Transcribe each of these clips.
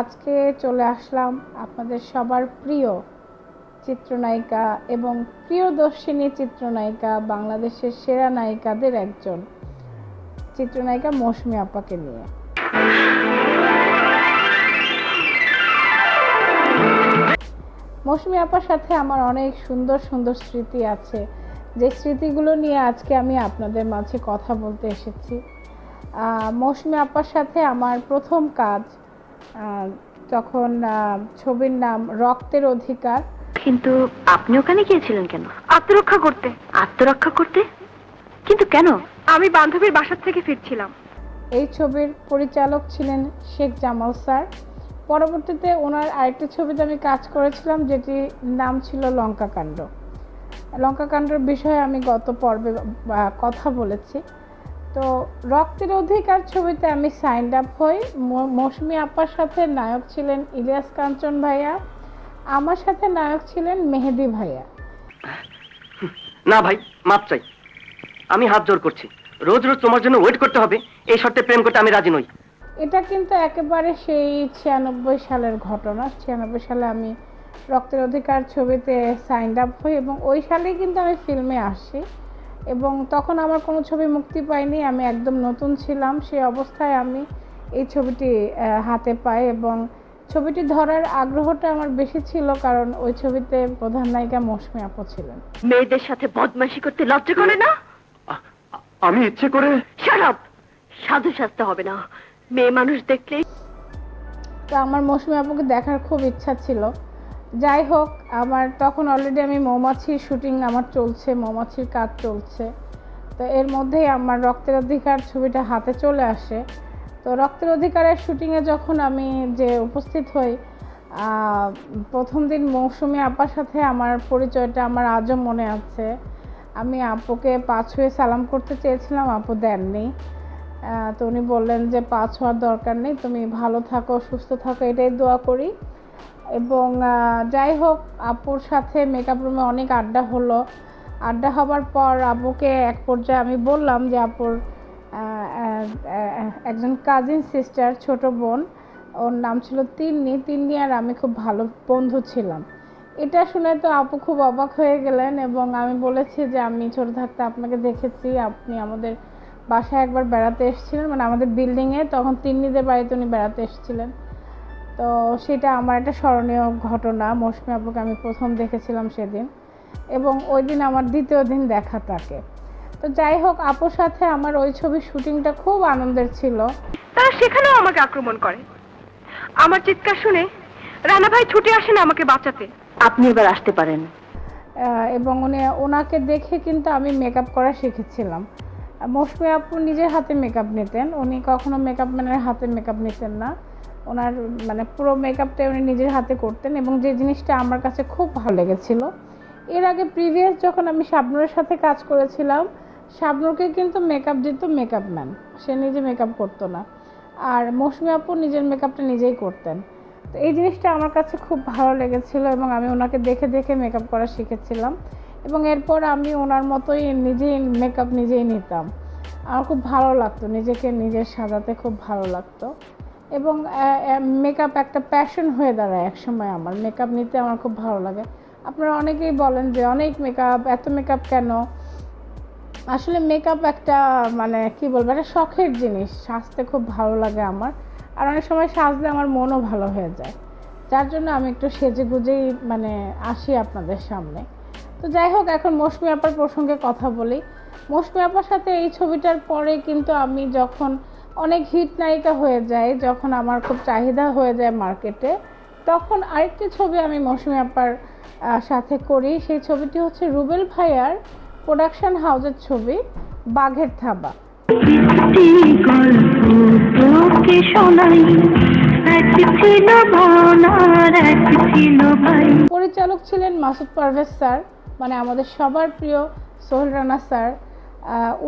আজকে চলে আসলাম আপনাদের সবার প্রিয় চিত্রনায়িকা এবং প্রিয়দর্শিনী চিত্রনায়িকা, বাংলাদেশের সেরা নায়িকাদের একজন চিত্রনায়িকা মৌসুমী আপাকে নিয়ে। মৌসুমী আপার সাথে আমার অনেক সুন্দর সুন্দর স্মৃতি আছে। যে স্মৃতিগুলো নিয়ে আজকে আমি আপনাদের মাঝে কথা বলতে এসেছি। মৌসুমী আপার সাথে আমার প্রথম কাজ তখন ছবির নাম রক্তের অধিকার। কিন্তু আপনি ওখানে গিয়েছিলেন কেন? আত্মরক্ষা করতে। আত্মরক্ষা করতে? কিন্তু কেন? আমি বান্ধবীর বাসার থেকে ফিরছিলাম। এই ছবির পরিচালক ছিলেন শেখ জামাল স্যার। পরবর্তীতে ওনার আরেকটি ছবিতে আমি কাজ করেছিলাম যেটি নাম ছিল লঙ্কাকাণ্ড। লঙ্কাকাণ্ডের বিষয়ে আমি গত পর্বে কথা বলেছি। তো রক্তের অধিকার ছবিতে আমি সাইন আপ হই। মৌসুমী আপার সাথে নায়ক ছিলেন ইলিয়াস কাঞ্চন ভাইয়া। আমার সাথে নায়ক ছিলেন মেহেদি ভাইয়া। না ভাই মাপ চাই। আমি হাত জোর করছি। রোজ রোজ তোমার জন্য ওয়েট করতে হবে। এই শর্তে প্রেম করতে আমি রাজি নই। এটা কিন্তু একেবারে সেই ছিয়ানব্বই সালের ঘটনা। ছিয়ানব্বই সালে আমি রক্তের অধিকার ছবিতে সাইন আপ হই এবং ওই সালেই কিন্তু আমি ফিল্মে আসি। এবং তখন আমার কোনো ছবি মুক্তি পায়নি আমি একদম নতুন ছিলাম। সেই অবস্থায় আমি এই ছবিটি হাতে পাই এবং ছবিটি ধরার আগ্রহটা আমার বেশি ছিল কারণ ওই ছবিতে প্রধান নায়িকা মৌসুমী আপু ছিলেন। মেয়েদের সাথে বদমাশি করতে লজ্জা করে না? আমি ইচ্ছে করে শারাপ সাধু সাজতে হবে না। মেয়ে মানুষ দেখলেই তো আমার মৌসুমী আপুকে দেখার খুব ইচ্ছা ছিল। যাই হোক, আমার তখন অলরেডি আমি মৌমাছির শুটিং আমার চলছে, মৌমাছির কাজ চলছে। তো এর মধ্যেই আমার রক্তের অধিকার ছবিটা হাতে চলে আসে। তো রক্তের অধিকারের শুটিংয়ে যখন আমি যে উপস্থিত হই প্রথম দিন মৌসুমি আপার সাথে আমার পরিচয়টা আমার আজও মনে আছে। আমি আপুকে পা ছুঁয়ে সালাম করতে চেয়েছিলাম আপু দেননি। তো উনি বললেন যে, পাঁচ হওয়ার দরকার নেই, তুমি ভালো থাকো, সুস্থ থাকো, এটাই দোয়া করি। এবং যাই হোক, আপুর সাথে মেকআপ রুমে অনেক আড্ডা হলো। আড্ডা হবার পর আপুকে এক পর্যায়ে আমি বললাম যে, আপুর একজন কাজিন সিস্টার ছোট বোন, ওর নাম ছিল তিন্নি। তিন্নি আর আমি খুব ভালো বন্ধু ছিলাম। এটা শুনে তো আপু খুব অবাক হয়ে গেলেন এবং আমি বলেছি যে, আমি ছোট থাকতে আপনাকে দেখেছি। আপনি আমাদের বাসায় একবার বেড়াতে এসেছিলেন। মানে আমাদের বিল্ডিংয়ে তখন তিন্নিদের বাড়িতে উনি বেড়াতে এসেছিলেন। তো সেটা আমার একটা স্মরণীয় ঘটনা। মৌসুমী আপুকে আমি প্রথম দেখেছিলাম সেদিন এবং ওই দিন আমার দ্বিতীয় দিন দেখা তাকে। তো যাই হোক আপুর সাথে আমার ওই ছবির শুটিংটা খুব আনন্দের ছিল। তারা সেখানেও আমাকে আক্রমণ করে। আমার চিৎকার শুনে রানা ভাই ছুটে আসেন আমাকে বাঁচাতে। আপনি এবার আসতে পারেন। এবং উনি ওনাকে দেখে কিন্তু আমি মেকআপ করা শিখেছিলাম। মৌসুমী আপু নিজের হাতে মেকআপ নিতেন উনি কখনো মেকআপ ম্যানের হাতে মেকআপ নিতেন না। ওনার মানে পুরো মেকআপটা উনি নিজের হাতে করতেন এবং যে জিনিসটা আমার কাছে খুব ভালো লেগেছিল। এর আগে প্রিভিয়াস যখন আমি শাবনুরের সাথে কাজ করেছিলাম, শাবনুরকে কিন্তু মেকআপ দিত মেকআপ ম্যান সে নিজে মেকআপ করতো না। আর মৌসুমী আপু নিজের মেকআপটা নিজেই করতেন। তো এই জিনিসটা আমার কাছে খুব ভালো লেগেছিল এবং আমি ওনাকে দেখে দেখে মেকআপ করা শিখেছিলাম। এবং এরপর আমি ওনার মতোই নিজেই মেকআপ নিজেই নিতাম। আমার খুব ভালো লাগতো, নিজেকে নিজের সাজাতে খুব ভালো লাগতো। এবং মেকআপ একটা প্যাশন হয়ে দাঁড়ায় একসময় আমার। মেকআপ নিতে আমার খুব ভালো লাগে। আপনারা অনেকেই বলেন যে, অনেক মেকআপ এত মেকআপ কেন? আসলে মেকআপ একটা মানে কি বলব, একটা শখের জিনিস। সাজতে খুব ভালো লাগে আমার। আর অনেক সময় সাজলে আমার মনও ভালো হয়ে যায়। যার জন্য আমি একটু সেজে গুজেই মানে আসি আপনাদের সামনে। তো যাই হোক, এখন মৌসুমী আপার প্রসঙ্গে কথা বলি। মৌসুমী আপার সাথে এই ছবিটার পরে কিন্তু আমি যখন অনেক হিট নায়িকা হয়ে যায়, যখন আমার খুব চাহিদা হয়ে যায় মার্কেটে তখন আরেকটি ছবি আমি মৌসুমী আপার সাথে করি, সেই ছবিটি হচ্ছে রুবেল ভাইয়ার প্রোডাকশন হাউসের ছবি, বাঘের থাবা। পরিচালক ছিলেন মাসুদ পারভেজ স্যার মানে আমাদের সবার প্রিয় সোহেল রানা স্যার।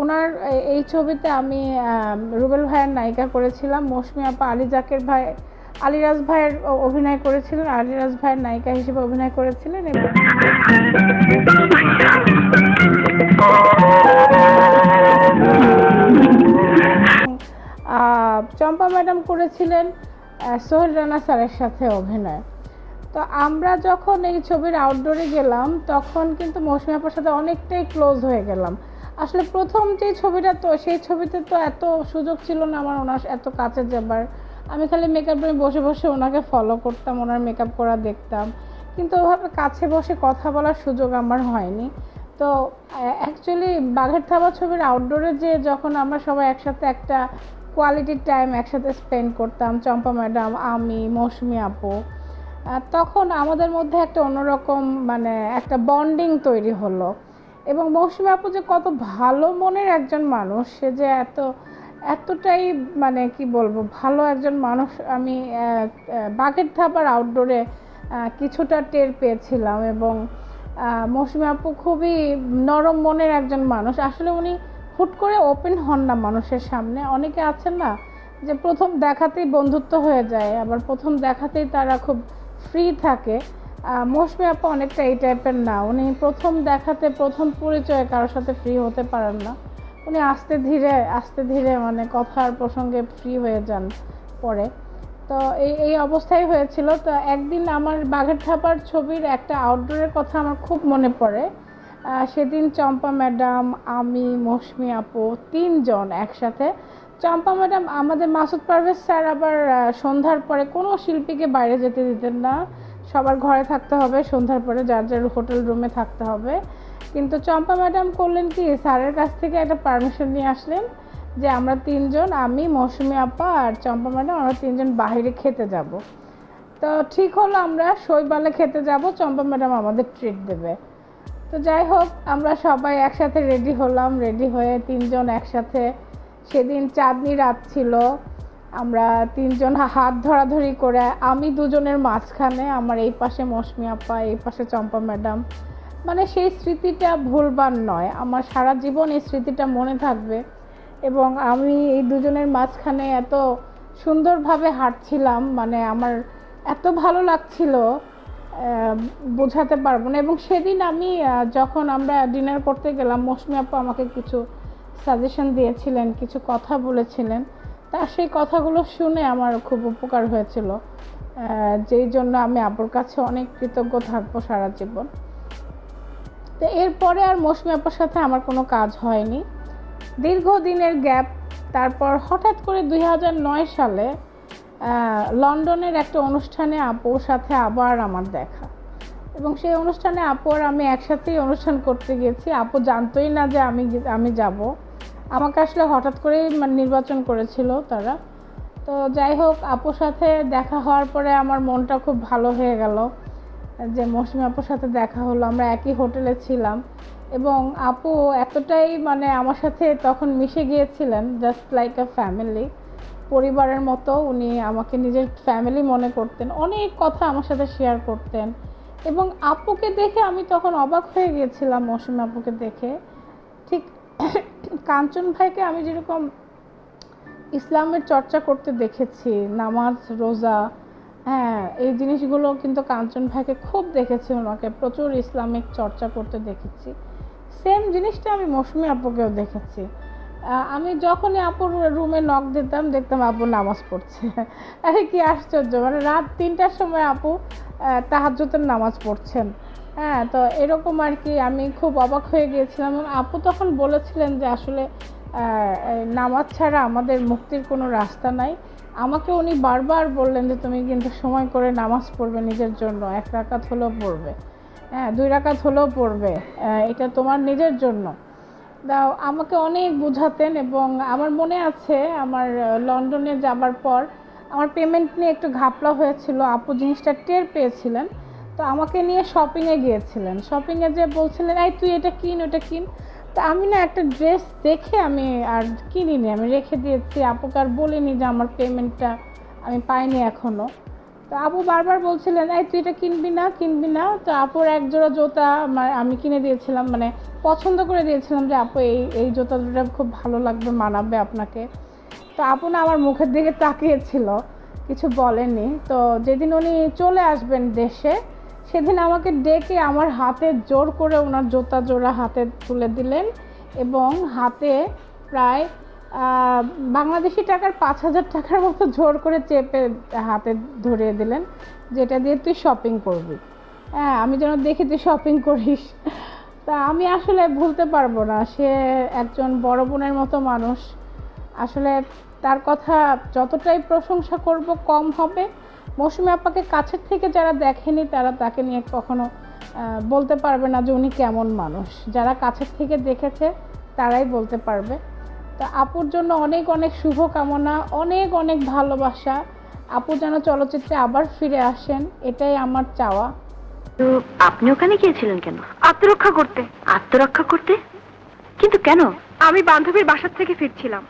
ওনার এই ছবিতে আমি রুবেল ভাইয়ের নায়িকা করেছিলাম, মৌসুমী আপা, আলী জাকের ভাই, আলিরাজ ভাইয়ের অভিনয় করেছিলেন, আলিরাজ ভাইয়ের নায়িকা হিসেবে অভিনয় করেছিলেন চম্পা ম্যাডাম করেছিলেন সোহেল রানা স্যারের সাথে অভিনয়। তো আমরা যখন এই ছবির আউটডোরে গেলাম, তখন কিন্তু মৌসুমী আপার সাথে অনেকটাই ক্লোজ হয়ে গেলাম। আসলে প্রথম যে ছবিটা তো, সেই ছবিতে তো এত সুযোগ ছিল না আমার ওনার এত কাছে যাবার। আমি খালি মেকআপ রুমে বসে বসে ওনাকে ফলো করতাম, ওনার মেকআপ করা দেখতাম। কিন্তু ওভাবে কাছে বসে কথা বলার সুযোগ আমার হয়নি। তো অ্যাকচুয়ালি বাঘের থাবা ছবির আউটডোরে যে যখন আমরা সবাই একসাথে একটা কোয়ালিটি টাইম একসাথে স্পেন্ড করতাম, চম্পা ম্যাডাম আমি, মৌসুমি আপু তখন আমাদের মধ্যে একটা অন্যরকম মানে একটা বন্ডিং তৈরি হলো। এবং মৌসুমি আপু যে কত ভালো মনের একজন মানুষ, সে যে এত, এতটাই মানে কি বলব, ভালো একজন মানুষ, আমি বাকেট ধাবার আউটডোরে কিছুটা টের পেয়েছিলাম এবং মৌসুমি আপু খুবই নরম মনের একজন মানুষ। আসলে উনি হুট করে ওপেন হন না মানুষের সামনে। অনেকে আছেন না যে প্রথম দেখাতেই বন্ধুত্ব হয়ে যায়, আবার প্রথম দেখাতেই তারা খুব ফ্রি থাকে। মৌসুমি আপু অনেকটা এই টাইপের না। উনি প্রথম দেখাতে, প্রথম পরিচয়ে কারোর সাথে ফ্রি হতে পারেন না। উনি আস্তে ধীরে আস্তে ধীরে মানে কথার প্রসঙ্গে ফ্রি হয়ে যান পরে। তো এই এই অবস্থাই হয়েছিল। তো একদিন আমার বাঘের থাপার ছবির একটা আউটডোরের কথা আমার খুব মনে পড়ে। সেদিন চম্পা ম্যাডাম, আমি, মৌসুমি আপু তিনজন একসাথে। চম্পা ম্যাডাম, আমাদের মাসুদ পারভেজ স্যার আবার সন্ধ্যার পরে কোনো শিল্পীকে বাইরে যেতে দিতেন না। সবার ঘরে থাকতে হবে, সন্ধ্যার পরে যার যার হোটেল রুমে থাকতে হবে। কিন্তু চম্পা ম্যাডাম করলেন কি, স্যারের কাছ থেকে একটা পারমিশন নিয়ে আসলেন যে আমরা তিনজন, আমি, মৌসুমি আপা আর চম্পা ম্যাডাম আমরা তিনজন বাইরে খেতে যাব। তো ঠিক হলো আমরা শৈবালে খেতে যাব, চম্পা ম্যাডাম আমাদের ট্রিট দেবে। তো যাই হোক, আমরা সবাই একসাথে রেডি হলাম রেডি হয়ে তিনজন একসাথে, সেদিন চাঁদনি রাত ছিল। আমরা তিনজন হাত ধরাধরি করে, আমি দুজনের মাঝখানে, আমার এই পাশে মৌসুমি আপা, এই পাশে চম্পা ম্যাডাম। মানে সেই স্মৃতিটা ভুলবার নয়, আমার সারা জীবন এই স্মৃতিটা মনে থাকবে। এবং আমি এই দুজনের মাঝখানে এত সুন্দরভাবে হাঁটছিলাম মানে আমার এত ভালো লাগছিল বোঝাতে পারব না। এবং সেদিন আমি যখন আমরা ডিনার করতে গেলাম, মৌসুমি আপু আমাকে কিছু সাজেশন দিয়েছিলেন, কিছু কথা বলেছিলেন। তা সেই কথাগুলো শুনে আমার খুব উপকার হয়েছিল। যেই জন্য আমি আপুর কাছে অনেক কৃতজ্ঞ থাকব সারা জীবন। তো এরপরে আর মৌসুমি আপার সাথে আমার কোনো কাজ হয়নি। দীর্ঘদিনের গ্যাপ, তারপর হঠাৎ করে দুই হাজার নয় সালে লন্ডনের একটা অনুষ্ঠানে আপুর সাথে আবার আমার দেখা। এবং সেই অনুষ্ঠানে আপু আর আমি একসাথেই অনুষ্ঠান করতে গেছি আপু জানতোই না যে আমি আমি যাব। আমাকে আসলে হঠাৎ করেই মানে নির্বাচন করেছিল তারা। তো যাই হোক, আপুর সাথে দেখা হওয়ার পরে আমার মনটা খুব ভালো হয়ে গেল যে মৌসুমি আপুর সাথে দেখা হলো। আমরা একই হোটেলে ছিলাম এবং আপু এতটাই মানে আমার সাথে তখন মিশে গিয়েছিলেন জাস্ট লাইক আ ফ্যামিলি পরিবারের মতো উনি আমাকে নিজের ফ্যামিলি মনে করতেন, অনেক কথা আমার সাথে শেয়ার করতেন। এবং আপুকে দেখে আমি তখন অবাক হয়ে গিয়েছিলাম মৌসুমি আপুকে দেখে। ঠিক কাঞ্চন ভাইকে আমি যেরকম ইসলামের চর্চা করতে দেখেছি, নামাজ, রোজা হ্যাঁ এই জিনিসগুলো কিন্তু কাঞ্চন ভাইকে খুব দেখেছি ওনাকে, প্রচুর ইসলামিক চর্চা করতে দেখেছি। সেম জিনিসটা আমি মৌসুমি আপুকেও দেখেছি। আমি যখনই আপুর রুমে নক দিতাম, দেখতাম আপু নামাজ পড়ছে। আরে কি আশ্চর্য মানে রাত তিনটার সময় আপু তাহাজ্জুতের নামাজ পড়ছেন। হ্যাঁ তো এরকম আর কি আমি খুব অবাক হয়ে গিয়েছিলাম। আপু তখন বলেছিলেন যে আসলে নামাজ ছাড়া আমাদের মুক্তির কোনো রাস্তা নাই। আমাকে উনি বারবার বললেন যে, তুমি কিন্তু সময় করে নামাজ পড়বে নিজের জন্য। এক রাকাত হলেও পড়বে। হ্যাঁ দুই রাকাত হলেও পড়বে। এটা তোমার নিজের জন্য। দাও, আমাকে অনেক বোঝাতেন এবং আমার মনে আছে আমার লন্ডনে যাবার পর আমার পেমেন্ট নিয়ে একটু ঘাপলা হয়েছিল। আপু জিনিসটা টের পেয়েছিলেন। তো আমাকে নিয়ে শপিংয়ে গিয়েছিলেন। শপিংয়ে যে বলছিলেন, এই তুই এটা কিন, ওটা কিন। তো আমি না একটা ড্রেস দেখে আমি আর কিনিনি, আমি রেখে দিয়েছি। আপুকে আর বলিনি যে আমার পেমেন্টটা আমি পাইনি এখনও তো আপু বারবার বলছিলেন, এই তুই এটা কিনবি না কিনবি না। তো আপুর এক জোড়া জুতা আমার, আমি কিনে দিয়েছিলাম মানে পছন্দ করে দিয়েছিলাম যে, আপু, এই এই জুতা দুটা খুব ভালো লাগবে, মানাবে আপনাকে। তো আপু না আমার মুখের দিকে তাকিয়েছিল, কিছু বলেনি। তো যেদিন উনি চলে আসবেন দেশে সেদিন আমাকে ডেকে আমার হাতে জোর করে ওনার জোতা জোড়া হাতে তুলে দিলেন এবং হাতে প্রায় বাংলাদেশি টাকার পাঁচ হাজার টাকার মতো জোর করে চেপে হাতে ধরিয়ে দিলেন, যেটা দিয়ে তুই শপিং করবি। হ্যাঁ আমি যেন দেখি তুই শপিং করিস। তা আমি আসলে ভুলতে পারব না, সে একজন বড় বোনের মতো মানুষ। আসলে তার কথা যতটাই প্রশংসা করব কম হবে। মৌসুমী আপাকে কাছের থেকে যারা দেখেনি তারা তাকে নিয়ে কখনো বলতে পারবে না যে উনি কেমন মানুষ। যারা কাছের থেকে দেখেছে তারাই বলতে পারবে। তা আপুর জন্য অনেক অনেক শুভকামনা অনেক অনেক ভালোবাসা। আপু যেন চলচ্চিত্রে আবার ফিরে আসেন এটাই আমার চাওয়া। তো আপনি ওখানে গিয়েছিলেন কেন? আত্মরক্ষা করতে। আত্মরক্ষা করতে? কিন্তু কেন? আমি বান্ধবীর বাসার থেকে ফিরছিলাম।